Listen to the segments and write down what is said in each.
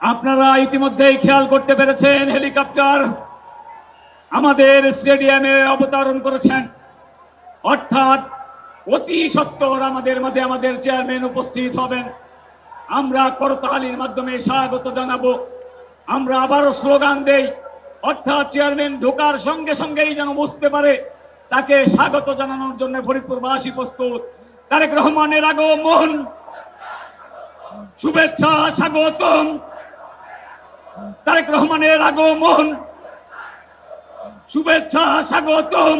আপনারা ইতিমধ্যেই খেয়াল করতে পেরেছেন, হেলিকপ্টার আমাদের স্টেডিয়ামে অবতরণ করেছেন। অর্থাৎ অতি সত্বর আমাদের মাঝে আমাদের চেয়ারম্যান উপস্থিত হবেন। আমরা করতালির মাধ্যমে স্বাগত জানাব। আমরা আবারও স্লোগান দেই, অর্থাৎ চেয়ারম্যান ঢোকার সঙ্গে সঙ্গেই যেন বুঝতে পারে, তাকে স্বাগত জানানোর জন্য ফরিদপুরবাসী প্রস্তুত। তারেক রহমানের আগমন। শুভেচ্ছা, স্বাগতম। তারেক রহমানের আগমন। শুভেচ্ছা স্বাগতম।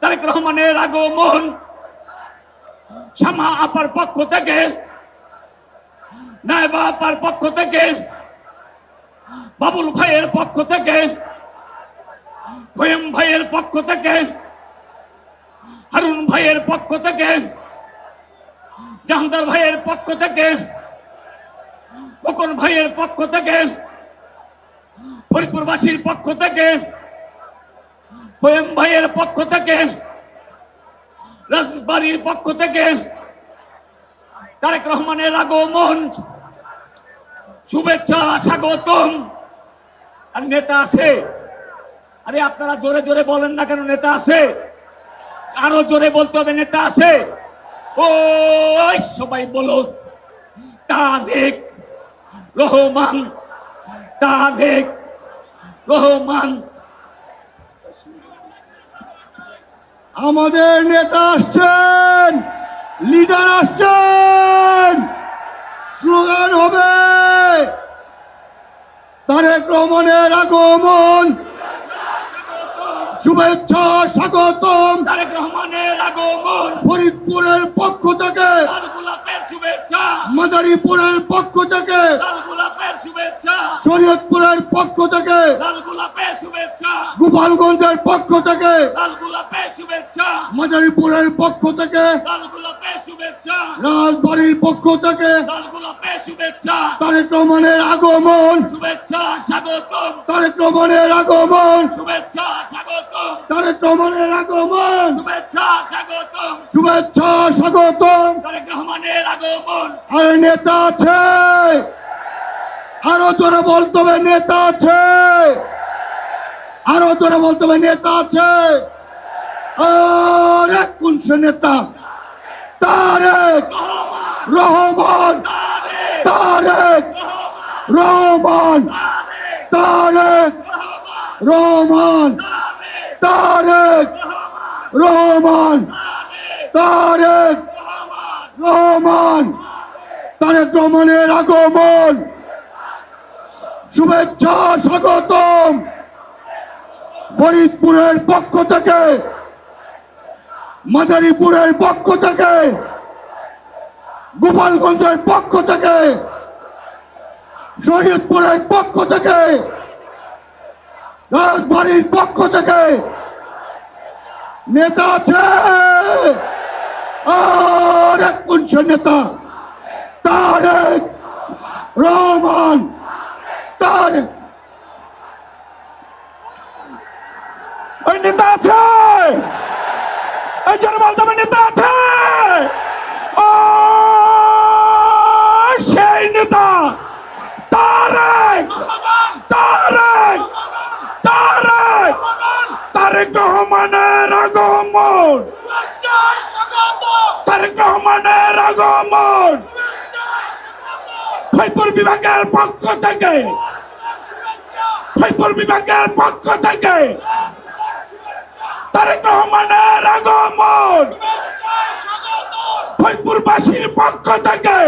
তারেক রহমানের আগমন। শ্যামা আপার পক্ষ থেকে, নায়বা আপার পক্ষ থেকে, বাবুল ভাইয়ের পক্ষ থেকে, খোয়েম ভাইয়ের পক্ষ থেকে, হারুন ভাইয়ের পক্ষ থেকে, জাহাঙ্গার ভাইয়ের পক্ষ থেকে খোকন ভাইয়ের পক্ষ থেকে, ফরিদপুরবাসীর পক্ষ থেকে ভাইয়ের পক্ষ থেকে, রাজবাড়ির পক্ষ থেকে, তারেক রহমানের আগমন, শুভেচ্ছা, স্বাগতম। আর নেতা আছে? আরে আপনারা জোরে জোরে বলেন না কেন নেতা আছে? আরও জোরে বলতে হবে, নেতা আছে? ও সবাই বলো তারেক রহমান তারেক রহমান। আমাদের নেতা আসছেন লিডার আসছেন। স্লোগান হবে তারেক রহমানের আগমন। শুভেচ্ছা স্বাগতম। তারেক রহমানের আগমন। ফরিদপুরের পক্ষ থেকে শুভেচ্ছা। মাদারীপুরের পক্ষ থেকে শরীয়তপুরের পক্ষ থেকে গোপালগঞ্জের পক্ষ থেকে মাদারীপুরের পক্ষ থেকে রাজবাড়ির পক্ষ থেকে তারেক রহমানের আগমন। তারেক রহমানের আগমন। তারেক রহমানের আগমন। শুভেচ্ছা স্বাগতম। শুভেচ্ছা স্বাগতম। তারেক রহমানের আগমন। আর নেতা আছে। আরও জোরে বলতে হবে নেতা আছে। আরও জোরে বলতে হবে নেতা আছে। কোন সে নেতা। তারেক রহমান। তারেক রহমান। তারেক রহমান। তারেক রহমান। তারেক রহমান। তারেক রহমানের আগমন। শুভেচ্ছা, স্বাগতম। ফরিদপুরের পক্ষ থেকে, মাদারীপুরের পক্ষ থেকে, গোপালগঞ্জের পক্ষ থেকে, শরীয়তপুরের পক্ষ থেকে, রাজবাড়ির পক্ষ থেকে নেতা আছে। আর এক নেতা, তারেক রহমান। তারেক ওই নেতা আছে। ওই জন বলতে হবে নেতা আছে। ও, সেই নেতা। তারেক তারেক তারেক। তারেক রহমানের আগমন। তারেক রহমানের আগমন। ফৈপুর বিভাগের পক্ষ থেকে ফৈপুর বিভাগের পক্ষ থেকে তারেক রহমানের আগমন। ফরিদপুরবাসীর পক্ষ থেকে।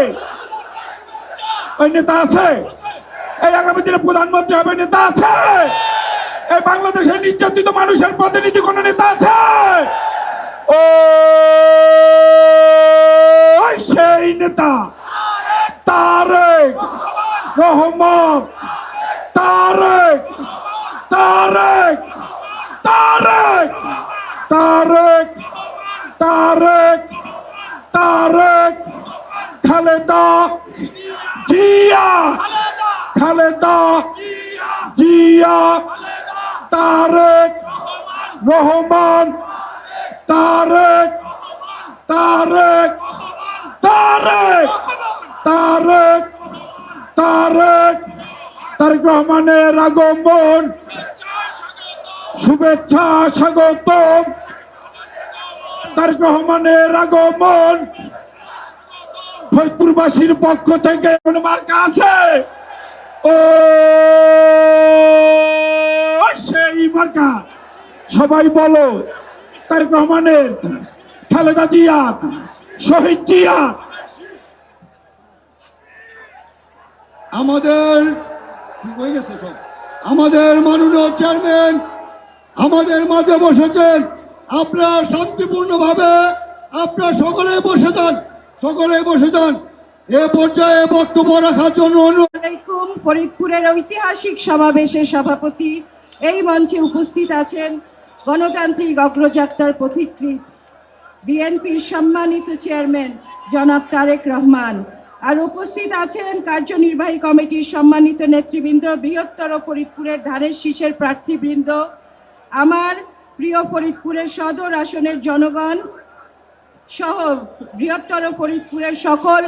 ওই নেতা আছে? এই আগামী দিনে প্রধানমন্ত্রী হবে নেতা আছে? এই বাংলাদেশের নির্যাতিত মানুষের প্রতিনিধি কোন নেতা আছে? ও সেই নেতা, তারেক রহমান। তারেক তারেক তারেক তারেক তারেক তারেক, খালেদা জিয়া খালেদা জিয়া, তারেক, রহমান, তারেক তারেক তারেক তারেক তারেক তারেক রহমানের আগমন শুভেচ্ছা স্বাগত তারেক রহমানের আগমন ফরিদপুরবাসীর পক্ষ থেকে মার্কা আছে। ও, সেই মার্কা। সবাই বলো তারেক রহমানের খালেদা জিয়া, শহীদ জিয়া। আমাদের আমাদের মাননীয় চেয়ারম্যান, আমাদের মাঝে বসেছেন। আপনারা শান্তিপূর্ণভাবে আপনারা সকলে বসে যান, সকলে বসে যান। এ পর্যায়ে বক্তব্য রাখার জন্য ফরিদপুরের ঐতিহাসিক সমাবেশের সভাপতি এই মঞ্চে উপস্থিত আছেন গণতান্ত্রিক অগ্রযাত্রার পথিকৃৎ, বিএনপির সম্মানিত চেয়ারম্যান জনাব তারেক রহমান। আর উপস্থিত আছেন কার্যনির্বাহী কমিটির সম্মানিত নেতৃবৃন্দ, বৃহত্তর ফরিদপুরের ধারের শীষের প্রার্থীবৃন্দ, আমার প্রিয় ফরিদপুরের সদর আসনের জনগণ সহ বৃহত্তর ফরিদপুরের সকল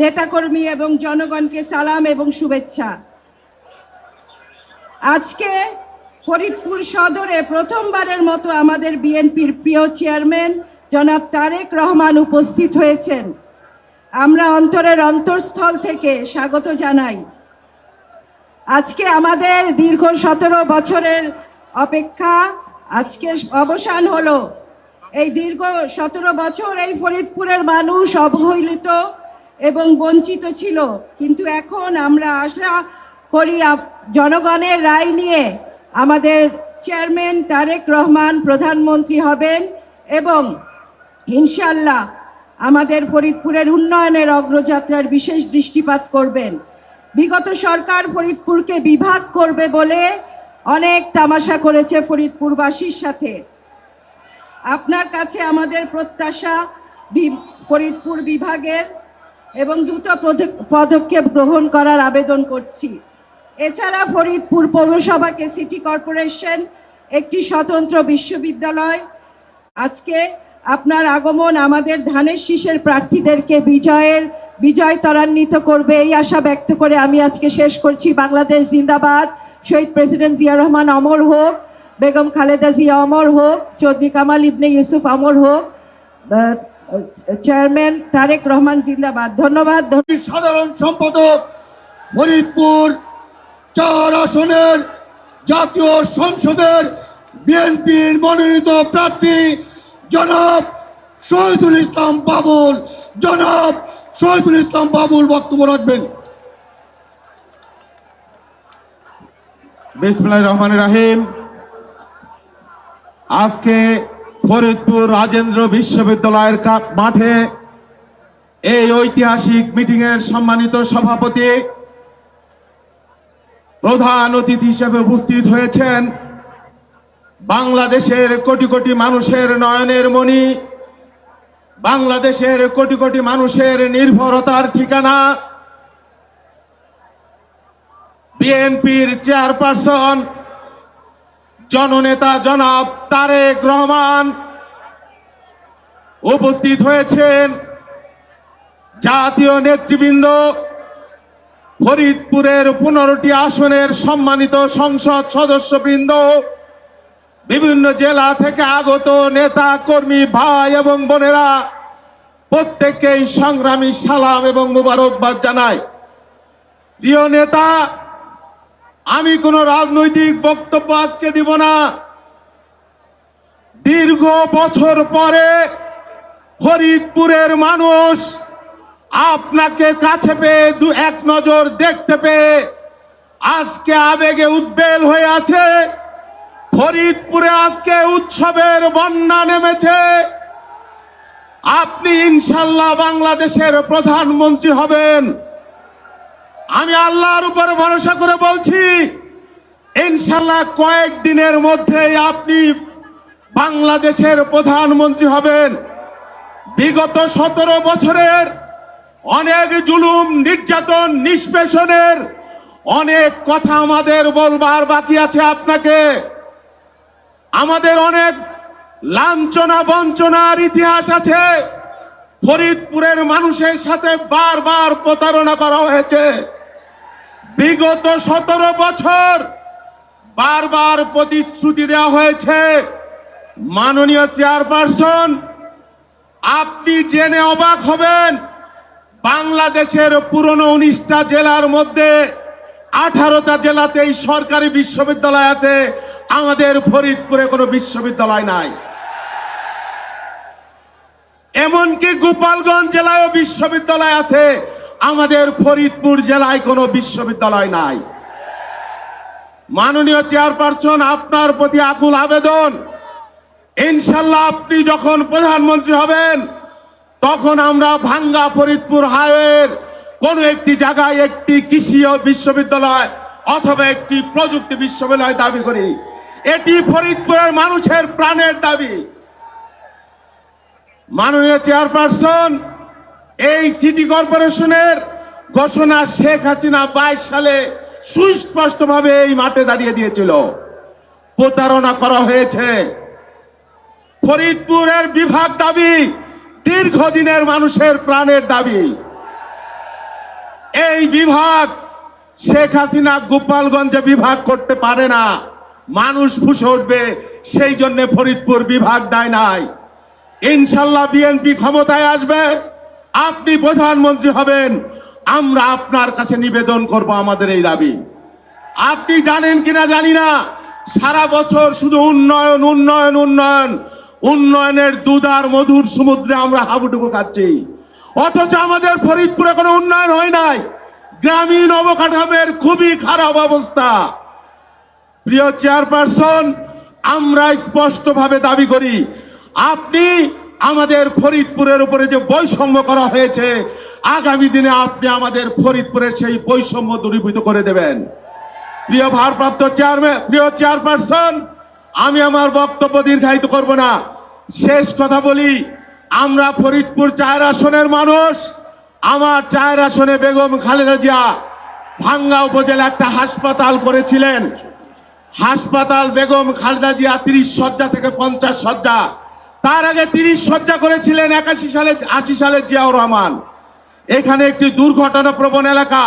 নেতাকর্মী এবং জনগণকে সালাম এবং শুভেচ্ছা। আজকে ফরিদপুর সদরে প্রথমবারের মতো আমাদের বিএনপির প্রিয় চেয়ারম্যান জনাব তারেক রহমান উপস্থিত হয়েছেন। আমরা অন্তরের অন্তঃস্থল থেকে স্বাগত জানাই। আজকে আমাদের দীর্ঘ সতেরো বছরের অপেক্ষা, আজকে অবসান হলো। এই দীর্ঘ সতেরো বছর এই ফরিদপুরের মানুষ অবহেলিত এবং বঞ্চিত ছিল। কিন্তু এখন আমরা আশা করি জনগণের রায় নিয়ে আমাদের চেয়ারম্যান তারেক রহমান প্রধানমন্ত্রী হবেন এবং ইনশাল্লাহ আমাদের ফরিদপুরের উন্নয়নের অগ্রযাত্রার বিশেষ দৃষ্টিপাত করবেন। বিগত সরকার ফরিদপুরকে বিভাগ করবে বলে অনেক তামাশা করেছে ফরিদপুরবাসীর সাথে। আপনার কাছে আমাদের প্রত্যাশা ফরিদপুর বিভাগের এবং দ্রুত পদক- পদক্ষেপ গ্রহণ করার আবেদন করছি। এছাড়া ফরিদপুর পৌরসভাকে সিটি কর্পোরেশন একটি স্বতন্ত্র বিশ্ববিদ্যালয়। আজকে আপনার আগমন আমাদের ধানের শীষের প্রার্থীদেরকে বিজয়ের, বিজয় ত্বরান্বিত করবে এই আশা ব্যক্ত করে আমি আজকে শেষ করছি। বাংলাদেশ জিন্দাবাদ। শহীদ প্রেসিডেন্ট জিয়া রহমান অমর হোক, বেগম খালেদা জিয়া অমর হোক, চৌধুরী কামাল ইবনে ইউসুফ অমর হোক চেয়ারম্যান তারেক রহমান জিন্দাবাদ। ধন্যবাদ। সাধারণ সম্পাদক ফরিদপুর চার আসনের জাতীয় সংসদের বিএনপির মনোনীত প্রার্থী জনাব শহীদুল ইসলাম বাবুল, জনাব শহীদুল ইসলাম বাবুল বক্তব্য রাখবেন। বিসমুল্লাহ রহমান রাহিম। আজকে ফরিদপুর রাজেন্দ্র বিশ্ববিদ্যালয়ের মাঠে এই ঐতিহাসিক মিটিং এর সম্মানিত সভাপতি প্রধান অতিথি হিসেবে উপস্থিত হয়েছেন বাংলাদেশের কোটি কোটি মানুষের নয়নের মণি, বাংলাদেশের কোটি কোটি মানুষের নির্ভরতার ঠিকানা, বিএনপির চেয়ারপারসন, জননেতা জনাব তারেক রহমান উপস্থিত হয়েছেন। জাতীয় নেতৃবৃন্দ ফরিদপুরের পনেরোটি আসনের সম্মানিত সংসদ সদস্যবৃন্দ বিভিন্ন জেলা থেকে আগত নেতা, কর্মী, ভাই এবং বোনেরা প্রত্যেককেই সংগ্রামী সালাম এবং মুবারকবাদ জানায়। প্রিয় নেতা, আমি কোন রাজনৈতিক বক্তব্য আজকে দিব না। দীর্ঘ বছর পরে ফরিদপুরের মানুষ আপনাকে কাছে পেয়ে দু এক নজর দেখতে পেয়ে আজকে আবেগে উদ্বেল হয়ে আছে। ফরিদপুরে আজকে উৎসবের বন্যা নেমেছে। আপনি ইনশাল্লাহ বাংলাদেশের প্রধানমন্ত্রী হবেন। আমি আল্লাহর উপর ভরসা করে বলছি, ইনশাল্লাহ কয়েকদিনের মধ্যেই আপনি বাংলাদেশের প্রধানমন্ত্রী হবেন। বিগত সতেরো বছরের অনেক জুলুম, নির্যাতন, নিষ্পেষণের অনেক কথা আমাদের বলবার বাকি আছে আপনাকে। আমাদের অনেক লাঞ্ছনা বঞ্চনার ইতিহাস আছে। ফরিদপুরের মানুষের সাথে বারবার প্রতারণা করা হয়েছে। বিগত সতেরো বছর বারবার প্রতিশ্রুতি দেওয়া হয়েছে। মাননীয় চেয়ারপারসন, আপনি জেনে অবাক হবেন, বাংলাদেশের পুরনো উনিশটা জেলার মধ্যে আঠারোটা জেলাতেই সরকারি বিশ্ববিদ্যালয় আছে। আমাদের ফরিদপুরে কোনো বিশ্ববিদ্যালয় নাই। এমনকি গোপালগঞ্জ জেলায়ও বিশ্ববিদ্যালয় আছে, আমাদের ফরিদপুর জেলায় কোনো বিশ্ববিদ্যালয় নাই। মাননীয় চেয়ারপারসন, আপনার প্রতি আকুল আবেদন। ইনশাল্লাহ আপনি যখন প্রধানমন্ত্রী হবেন, তখন আমরা ভাঙ্গা ফরিদপুর হাইওয়ের কোন একটি জায়গায় একটি কৃষি বিশ্ববিদ্যালয় অথবা একটি প্রযুক্তি বিশ্ববিদ্যালয় দাবি করি। এটি ফরিদপুরের মানুষের প্রাণের দাবি। মাননীয় চেয়ারপারসন, এই সিটি কর্পোরেশনের ঘোষণা শেখ হাসিনা বাইশ সালে সুস্পষ্টভাবে এই মাঠে দাঁড়িয়ে দিয়েছিল। প্রতারণা করা হয়েছে। ফরিদপুরের বিভাগ দাবি দীর্ঘদিনের মানুষের প্রাণের দাবি। এই বিভাগ শেখ হাসিনা গোপালগঞ্জে বিভাগ করতে পারে না। মানুষ ফুসে উঠবে, সেই জন্য ফরিদপুর বিভাগ দেয় নাই। ইনশাল্লাহ বিএনপি ক্ষমতায় আসবে, আপনি প্রধানমন্ত্রী হবেন, আমরা আপনার কাছে নিবেদন করব আমাদের এই দাবি। আপনি জানেন কিনা জানি না, সারা বছর শুধু উন্নয়ন উন্নয়ন উন্নয়ন, উন্নয়নের দুধার মধুর সমুদ্রে আমরা হাবুডুবু খাচ্ছি। অথচ আমাদের ফরিদপুরে কোনো উন্নয়ন হয় নাই। গ্রামীণ অবকাঠামের খুবই খারাপ অবস্থা। প্রিয় চেয়ারপারসন, আমরা স্পষ্টভাবে দাবি করি, আপনি আমাদের ফরিদপুরের উপরে যে বৈষম্য করা হয়েছে, আগামী দিনে আপনি আমাদের ফরিদপুরের সেই বৈষম্য দূরীভূত করে দেবেন। প্রিয় ভারপ্রাপ্ত চেয়ারম্যান, প্রিয় চেয়ারপারসন, আমি আমার বক্তব্য দীর্ঘায়িত করব না। শেষ কথা বলি, আমরা ফরিদপুর চার আসনের মানুষ। আমার চার আসনে বেগম খালেদা জিয়া ভাঙ্গা উপজেলা একটা হাসপাতাল করেছিলেন। হাসপাতাল বেগম খালেদা জিয়া তিরিশ শয্যা থেকে পঞ্চাশ শয্যা। তার আগে তিরিশ শয্যা করেছিলেন একাশি সালে, আশি সালের জিয়াউর রহমান। এখানে একটি দুর্ঘটনা প্রবণ এলাকা।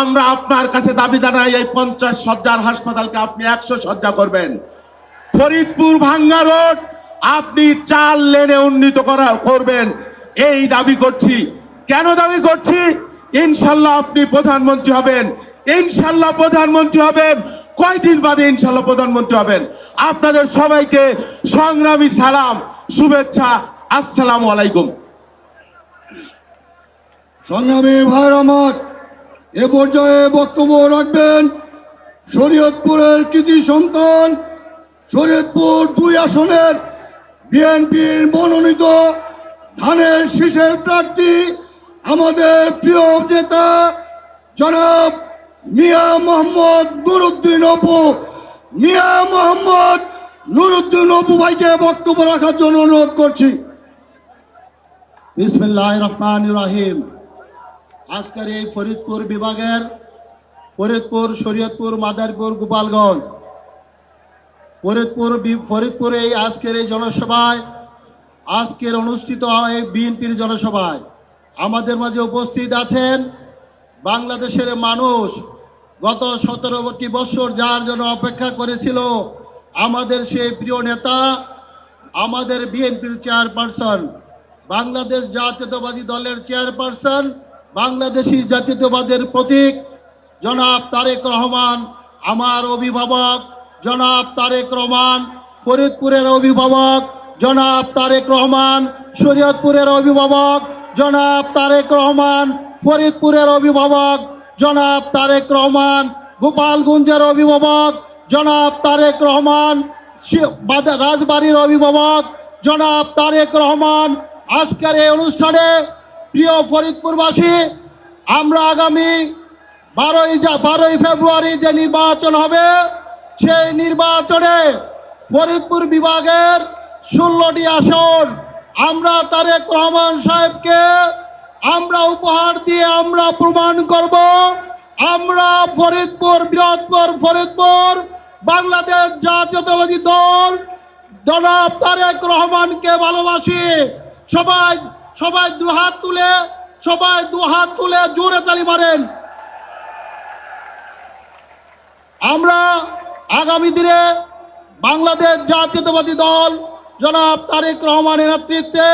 আমরা আপনার কাছে দাবি জানাই, এই পঞ্চাশ শয্যার হাসপাতালকে আপনি একশো শয্যা করবেন। ফরিদপুর ভাঙ্গা রোড, আপনি চার লেনে উন্নীত করা, করবেন। এই দাবি করছি। কেন দাবি করছি? ইনশাল্লাহ আপনি প্রধানমন্ত্রী হবেন। ইনশাল্লাহ প্রধানমন্ত্রী হবেন কয়দিন বাদে ইনশাল্লাহ প্রধানমন্ত্রী হবেন? আপনাদের সবাইকে সংগ্রামী সালাম, শুভেচ্ছা, আসসালামু আলাইকুম। সংগ্রামী ভাইয়ের আমার এ পর্যায়ে বক্তব্য রাখবেন শরীয়তপুরের কৃতি সন্তান, শরীয়তপুর দুই আসনের বিএনপির মনোনীত ধানের শীষের প্রার্থী, আমাদের প্রিয় নেতা জনাব মিয়া মোহাম্মদ নুরুদ্দিন অপু। মিয়া মোহাম্মদ নুরুদ্দিন অপু ভাইকে বক্তব্য রাখার জন্য অনুরোধ করছি। বিসমিল্লাহ রহমান রাহিম। আজকের এই ফরিদপুর বিভাগের ফরিদপুর, শরীয়তপুর, মাদারপুর, গোপালগঞ্জ। ফরিদপুর ফরিদপুর এই আজকের এই জনসভায়, আজকের অনুষ্ঠিত হয় এই বিএনপির জনসভায়। আমাদের মাঝে উপস্থিত আছেন বাংলাদেশের মানুষ গত সতেরোটি বছর যার জন্য অপেক্ষা করেছিল আমাদের সেই প্রিয় নেতা, আমাদের বিএনপির চেয়ারপারসন, বাংলাদেশ জাতীয়তাবাদী দলের চেয়ারপারসন, বাংলাদেশি জাতীয়তাবাদের প্রতীক, জনাব তারেক রহমান, আমার অভিভাবক, জনাব তারেক রহমান, ফরিদপুরের অভিভাবক, জনাব তারেক রহমান, শরীয়তপুরের অভিভাবক, জনাব তারেক রহমান, ফরিদপুরের অভিভাবক জনাব তারেক রহমান, গোপালগঞ্জের অভিভাবক, জনাব তারেক রহমান রাজবাড়ির অভিভাবক, জনাব তারেক রহমান, আজকের এই অনুষ্ঠানে প্রিয় ফরিদপুরবাসী, আমরা আগামী বারোই বারোই ফেব্রুয়ারি যে নির্বাচন হবে, সেই নির্বাচনে ফরিদপুর বিভাগের ষোলোটি আসন, আমরা তারেক রহমান সাহেবকে আমরা উপহার দিয়ে আমরা প্রমাণ করব। আমরা ফরিদপুর বৃহত্তর ফরিদপুর বাংলাদেশ জাতীয়তাবাদী দল। জনাব তারেক রহমানকে ভালোবাসি। সবাই সবাই দু হাত তুলে, সবাই দু হাত তুলে জোরে তালি মারেন। আমরা আগামী দিনে বাংলাদেশ জাতীয়তাবাদী দল জনাব তারেক রহমানের নেতৃত্বে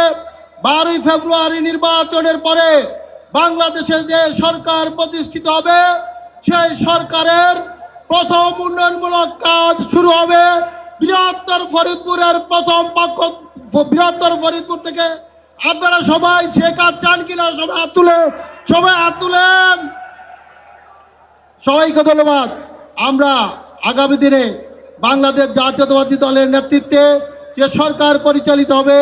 বারোই ফেব্রুয়ারি নির্বাচনের পরে বাংলাদেশে যে সরকার প্রতিষ্ঠিত হবে, সেই সরকারের প্রথম উন্নয়নমূলক কাজ শুরু হবে বৃহত্তর ফরিদপুরের প্রথম পক্ষ বৃহত্তর ফরিদপুর থেকে। আপনারা সবাই সে কাজ চান কিনা সবাই হাত তুলে, সবাই হাত তুলেন। সবাইকে ধন্যবাদ। আমরা আগামী দিনে বাংলাদেশ জাতীয়তাবাদী দলের নেতৃত্বে যে সরকার পরিচালিত হবে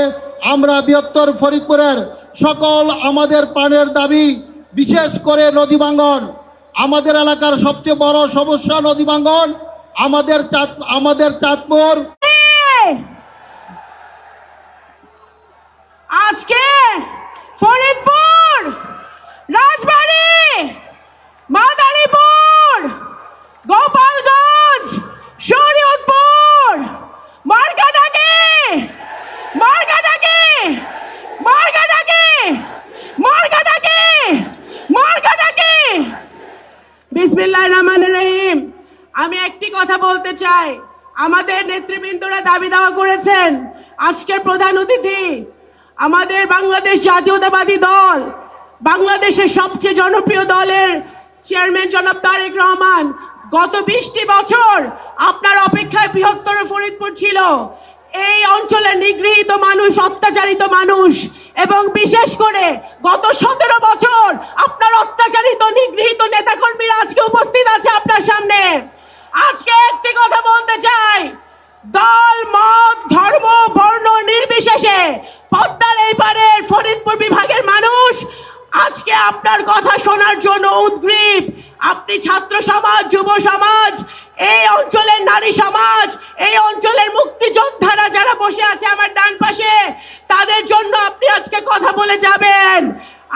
আমরা বৃহত্তর ফরিদপুরের সকল আমাদের পানের দাবি, বিশেষ করে নদী ভাঙ্গন। আমাদের এলাকার সবচেয়ে বড় সমস্যা নদী ভাঙ্গন, আমাদের চাঁদ, আমাদের চাঁদপুর। আজকে ফরিদপুর রাজবাড়ী মাদারীপুর গোপালগঞ্জ শরীয়তপুর মার্কাটাকে মার্কাটাকে মার্কাটাকে মার্কাটাকে মার্কাটাকে বিসমিল্লাহ রহমান রহিম আমি একটি কথা বলতে চাই আমাদের নেতৃবৃন্দরা দাবি দাওয়া করেছেন। আজকের প্রধান অতিথি আমাদের বাংলাদেশ জাতীয়তাবাদী দল, বাংলাদেশের সবচেয়ে জনপ্রিয় দলের চেয়ারম্যান জনাব তারেক রহমান, গত বিশটি বছর আপনার অপেক্ষায় বৃহত্তর ফরিদপুর ছিল। এই অঞ্চলে নিগৃহীত মানুষ, অত্যাচারিত মানুষ এবং বিশেষ করে গত সতেরো বছর আপনার অত্যাচারিত, নিগৃহীত নেতাকর্মীরা আজকে উপস্থিত আছে আপনার সামনে। আজকে একটি কথা বলতে চাই। দল, মত, ধর্ম, বর্ণ নির্বিশেষে পদ্মার এই পারের ফরিদপুর বিভাগের মানুষ, আজকে আপনার কথা শোনার জন্য উদ্গ্রীব। আপনি ছাত্র সমাজ, যুব সমাজ, এই অঞ্চলের নারী সমাজ, এই অঞ্চলের মুক্তিযোদ্ধারা যারা বসে আছে আমার ডান পাশে, তাদের জন্য আপনি আজকে কথা বলে যাবেন।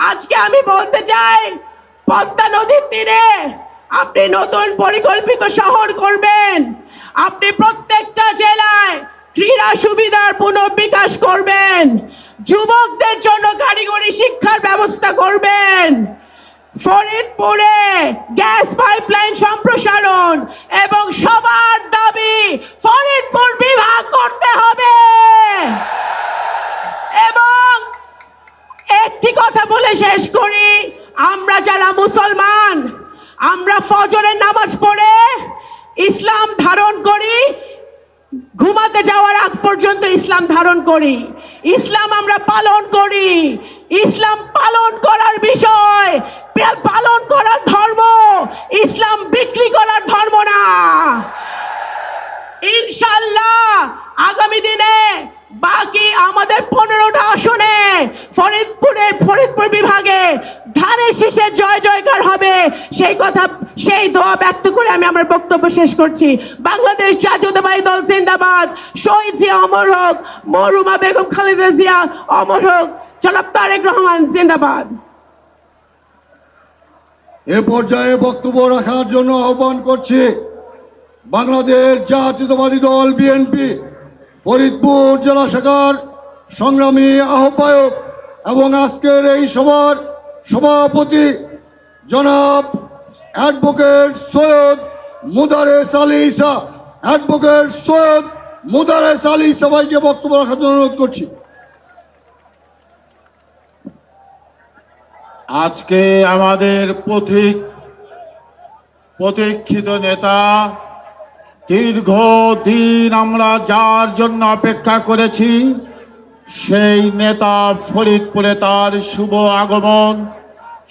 আজকে আমি বলতে চাই, পদ্মা নদীর তীরে আপনি নতুন পরিকল্পিত শহর করবেন। আপনি প্রত্যেকটা জেলায় ক্রীড়া সুবিধার পুনর্বিকাশ করবেন। যুবকদের জন্য কারিগরি শিক্ষার ব্যবস্থা করবেন। ফরিদপুরে গ্যাস পাইপলাইন সম্প্রসারণ এবং সবার দাবি ফরিদপুর বিভাগ করতে হবে। এবং একটি কথা বলে শেষ করি, আমরা যারা মুসলমান আমরা ফজরের নামাজ পড়ে ইসলাম ধারণ করি, ঘুমাতে যাওয়ার আগ পর্যন্ত ইসলাম ধারণ করি। ইসলাম আমরা পালন করি। ইসলাম পালন করার বিষয় পালন করার ধর্ম, ইসলাম বিক্রি করার ধর্ম না। ইনশাল্লাহ আগামী দিনে বাকি আমাদের পনেরোটা আসনে ফরিদপুরের ফরিদপুর বিভাগে ধারে শীষে জয় জয়কার হবে। সেই কথা, সেই দোয়া ব্যক্ত করে আমি আমার বক্তব্য শেষ করছি। বাংলাদেশ জাতীয়তাবাদী দল জিন্দাবাদ। শহীদ জিয়া অমর হোক মরুমা বেগম খালেদা জিয়া অমর হোক। জনাব তারেক রহমান জিন্দাবাদ। এ পর্যায়ে বক্তব্য রাখার জন্য আহ্বান করছি বাংলাদেশ জাতীয়তাবাদী দল বিএনপি। ফরিদপুর জেলা শাখার সংগ্রামী আহ্বায়ক এবং আজকের এই সভার সভাপতি জনাব অ্যাডভোকেট সৈয়দ মুদারেস আলী ইসা অ্যাডভোকেট সৈয়দ মুদারেস আলী সবাইকে বক্তব্য রাখার জন্য অনুরোধ করছি। আজকে আমাদের পথিক, প্রতীক্ষিত নেতা দীর্ঘ দিন আমরা যার জন্য অপেক্ষা করেছি, সেই নেতা ফরিদপুরে তার শুভ আগমন,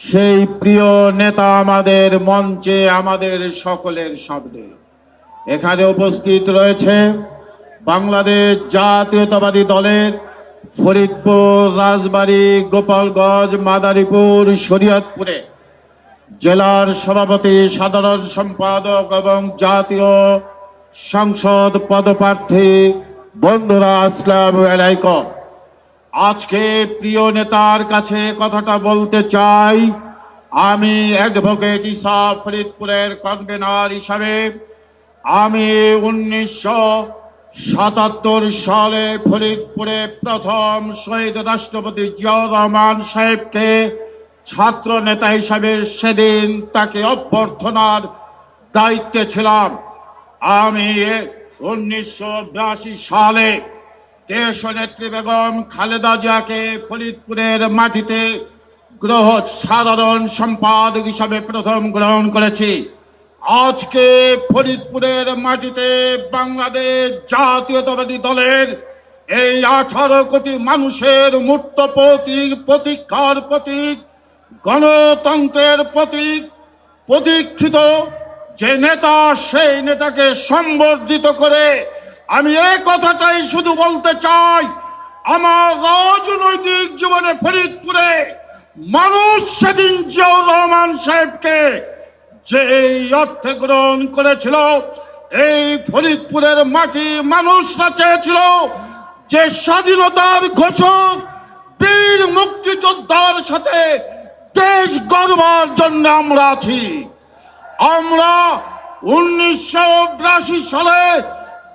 সেই প্রিয় নেতা আমাদের মঞ্চে আমাদের সকলের সামনে। এখানে উপস্থিত রয়েছে বাংলাদেশ জাতীয়তাবাদী দলের ফরিদপুর, রাজবাড়ী, গোপালগঞ্জ, মাদারীপুর, শরীয়তপুরে। জেলার সভাপতি, সাধারণ সম্পাদক এবং জাতীয় সংসদ পদপ্রার্থী বন্ধুরা, আসসালাম আলাইকুম। আজকে প্রিয় নেতার কাছে কথাটা বলতে চাই। আমি অ্যাডভোকেট ইসা ফরিদপুরের কনভেনার হিসাবে আমি উনিশশো সাতাত্তর সালে ফরিদপুরে প্রথম শহীদ রাষ্ট্রপতি জিয়াউর রহমান সাহেবকে ছাত্র নেতা হিসাবে সেদিন তাকে অভ্যর্থনার দায়িত্বে ছিলাম। আমি উনিশশো বিরাশি সালে দেশ নেত্রী বেগম খালেদা জিয়াকে ফরিদপুরের মাটিতে গ্রহ সাধারণ সম্পাদক হিসাবে প্রথম গ্রহণ করেছি। আজকে ফরিদপুরের মাটিতে বাংলাদেশ জাতীয়তাবাদী দলের এই আঠারো কোটি মানুষের মূর্ত প্রতীক প্রতীক্ষার প্রতীক, গণতন্ত্রের প্রতীক, প্রতীক্ষিত যে নেতা, সেই নেতাকে সম্বর্ধিত করে আমি এই কথাটাই শুধু বলতে চাই, আমার রাজনৈতিক জীবনে ফরিদপুরে মানুষ সেদিন জিয়াউর রহমান সাহেবকে যে এই গ্রহণ করেছিল, এই ফরিদপুরের মাটি মানুষরা চেয়েছিল যে স্বাধীনতার ঘোষক, বীর মুক্তিযোদ্ধার সাথে দেশ গর্বার জন্য আমরা আছি। আমরা উনিশশো বিরাশি সালে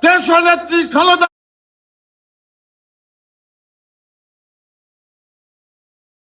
দেশনেত্রী খালেদা